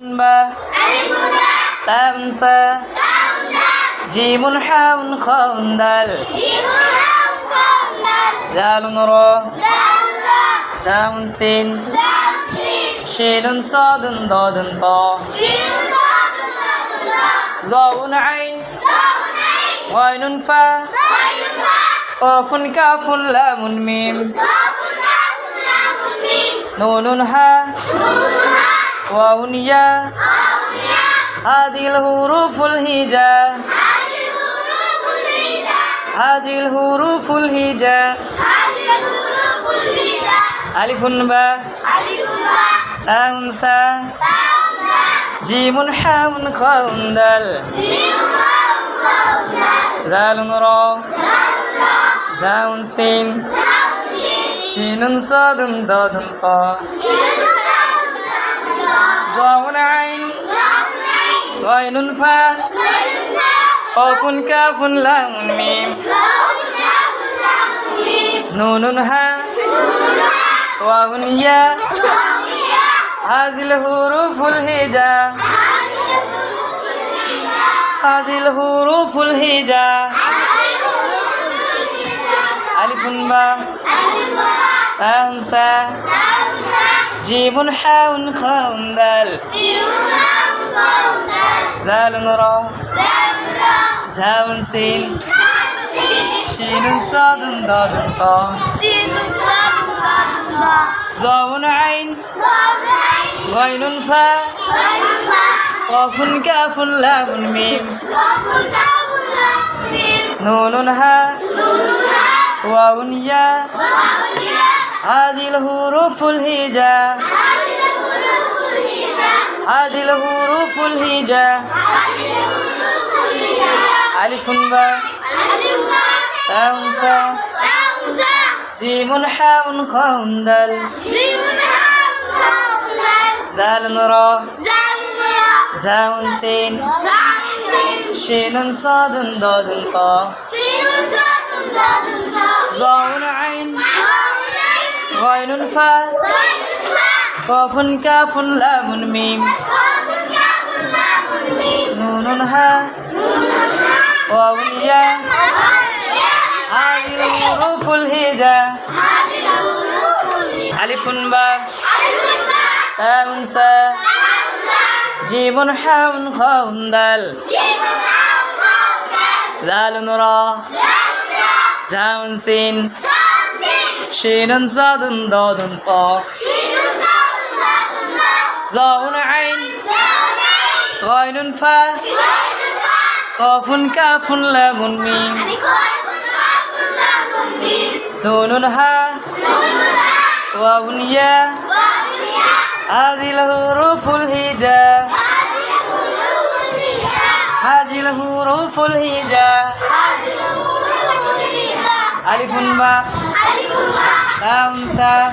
با تاء ثاء جيم حاء خاء دال دال را ساء سين شين صاد ضاد طاء ظاء عين غين فاء قاف كاف لام ميم نون ها واو يا هذه الحروف الهجاء هذه الحروف الهجاء ألف باء تاء ثاء جيم حاء خاء دال ذال را زاء سين شين صاد ضاد طاء غين فاء قاف كاف لام ميم نون ها واو يا هذه الحروف الهجاء هذه الحروف الهجاء ألف باء تاء ثاء جيم حاء خاء دال ذال را زاء سين شين صاد ضاد طاء ضاء عين. غين فاء قاف كاف لام ميم نون ها. واو يا. هذه الحروف الهجاء. هذه الحروف الهجاء ألف باء تاء ثاء جيم حاء خاء دال دال را. زاء سين. شين صاد ضاد طاء ضاء عين. غين فاء قاف كاف لام ميم نون ها. واو يا. هذه الحروف الهجاء ألف باء تاء ثاء جيم حاء خاء دال. ذال را. زاء سين. شين صاد ضاد طاء ضاء عين. غين فاء قاف كاف لام ميم. نون ها. واو يا. هذه الحروف الهجاء. هذه الحروف الهجاء. ألف باء تاء ثاء